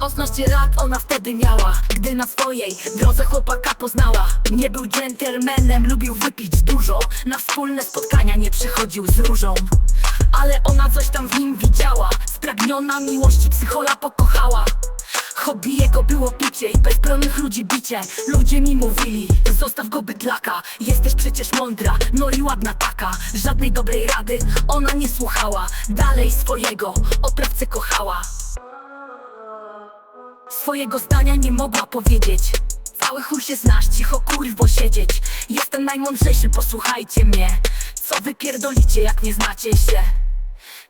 18 lat ona wtedy miała. Gdy na swojej drodze chłopaka poznała. Nie był dżentelmenem, lubił wypić dużo. Na wspólne spotkania nie przychodził z różą. Ale ona coś tam w nim widziała. Spragniona miłości psychola pokochała. Hobby jego było picie i bezbronnych ludzi bicie. Ludzie mi mówili, zostaw go bydlaka. Jesteś przecież mądra, no i ładna taka. Żadnej dobrej rady ona nie słuchała. Dalej swojego oprawcę kochała Swojego zdania nie mogła powiedzieć. Cały chuj się znasz, cicho kurwo siedzieć. Jestem najmądrzejszy, posłuchajcie mnie. Co wy pierdolicie jak nie znacie się?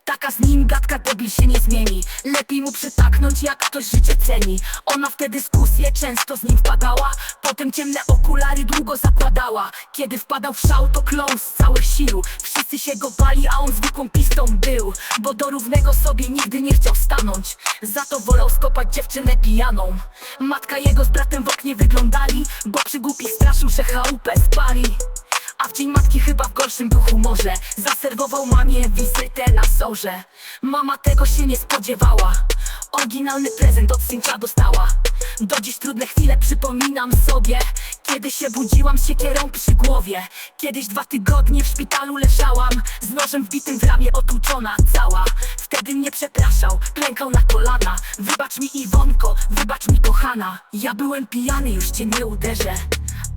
Taka z nim gadka debil się nie zmieni. Lepiej mu przytaknąć jak ktoś życie ceni. Ona w te dyskusje często z nim wpadała. Potem ciemne okulary długo zakładała Kiedy wpadał w szał to klął z całych sił Wszyscy się go bali, a on zwykłą pistą był Bo do równego sobie nigdy nie chciał stanąć. Za to wolał skopać dziewczynę pijaną. Matka jego z bratem w oknie wyglądali Bo przy głupich straszył, że chałupę spali. A w dzień matki chyba w gorszym był humorze Zaserwował mamie wizytę na zorze. Mama tego się nie spodziewała. Oryginalny prezent od synka dostała. Do dziś trudne chwile przypominam sobie Kiedy się budziłam siekierą przy głowie Kiedyś dwa tygodnie w szpitalu leżałam Z nożem wbitym w ramię otłuczona cała. Wtedy mnie przepraszał, klękał na kolana. Wybacz mi Iwonko, wybacz mi kochana. Ja byłem pijany, już cię nie uderzę.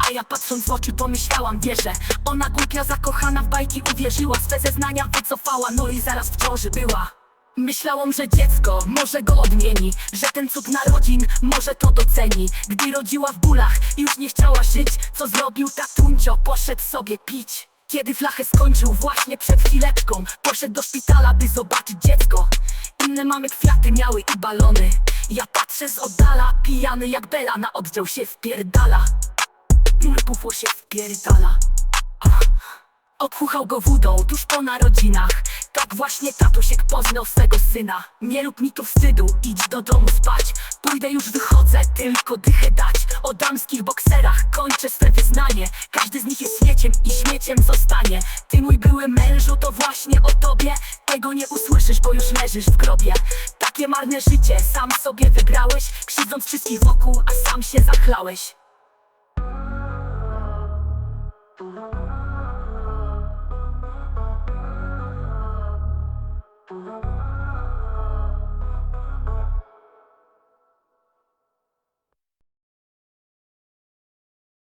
A ja patrząc w oczy pomyślałam, wierzę Ona głupia zakochana w bajki uwierzyła Swe zeznania wycofała, no i zaraz w ciąży była Myślałam, że dziecko może go odmieni Że ten cud narodzin może to doceni. Gdy rodziła w bólach już nie chciała żyć. Co zrobił tatuncio? Poszedł sobie pić. Kiedy flachę skończył właśnie przed chwileczką Poszedł do szpitala, by zobaczyć dziecko. Inne mamy kwiaty miały i balony. Ja patrzę z oddala, pijany jak Bela Na oddział się wpierdala. Pufło się wpierdala. Obchuchał go wódą tuż po narodzinach Tak właśnie tatusiek poznał swego syna. Nie rób mi tu wstydu, idź do domu spać. Pójdę już wychodzę, tylko dychę dać. O damskich bokserach kończę swe wyznanie. Każdy z nich jest śmieciem i śmieciem zostanie. Ty mój były mężu, to właśnie o tobie. Tego nie usłyszysz, bo już leżysz w grobie. Takie marne życie sam sobie wybrałeś Krzywdząc wszystkich wokół, a sam się zachlałeś